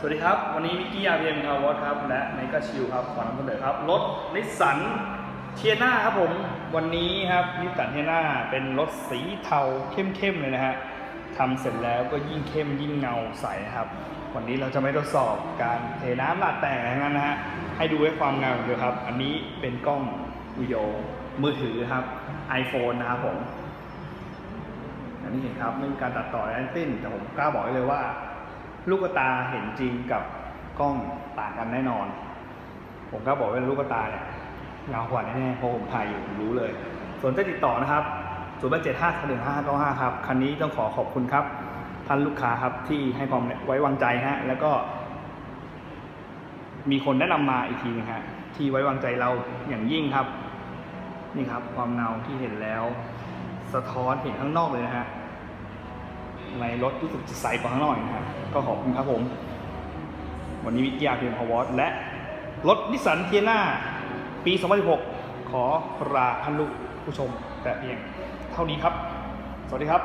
สวัสดีครับ วันนี้มิกกี้อาร์พีเอ็มคาร์วอตครับ และไนก็ชิลครับ ขอนำเสนอครับ รถนิสสันเทียนาครับผม วันนี้ครับนิสสันเทียนาเป็นรถสีเทาเข้มๆเลยนะฮะทำเสร็จแล้วก็ยิ่งเข้มยิ่งเงาใสครับ วันนี้เราจะไม่ทดสอบการเทน้ำหลาดแต่งงนั้นนะฮะ ให้ดูให้ความเงาเดียวครับ อันนี้เป็นกล้องวิดีโอมือถือครับ iPhone นะครับผม อันนี้เห็นครับไม่มีการตัดต่ออะไรทั้งสิ้น แต่ผมกล้าบอกเลยว่า ลูกตาเห็นจริงกับกล้องต่างกันแน่นอน ผมกล้าบอกว่าลูกตาเนี่ยเงากว่าแน่ๆเพราะผมถ่ายอยู่ผมรู้เลย ส่วนจะติดต่อนะครับศูนย์แปดเจ็ดห้าหนึ่งห้าเก้าห้าครับ คันนี้ต้องขอขอบคุณครับ ท่านลูกค้าครับที่ให้ความไว้วางใจฮะ แล้วก็ มีคนแนะนำมาอีกทีนึงฮะ ที่ไว้วางใจเราอย่างยิ่งครับ นี่ครับ ความเงาที่เห็นแล้ว สะท้อนเห็นข้างนอกเลยนะฮะ ในรถรู้สึกจะใสกว่าข้างนอกอีกนะครับ ก็ขอบคุณครับผม วันนี้วิทยาเพียงพอวอตและรถนิสสันเทียนาปี 2016 ขอลาท่านลูกผู้ชมแต่เพียงเท่านี้ครับ สวัสดีครับ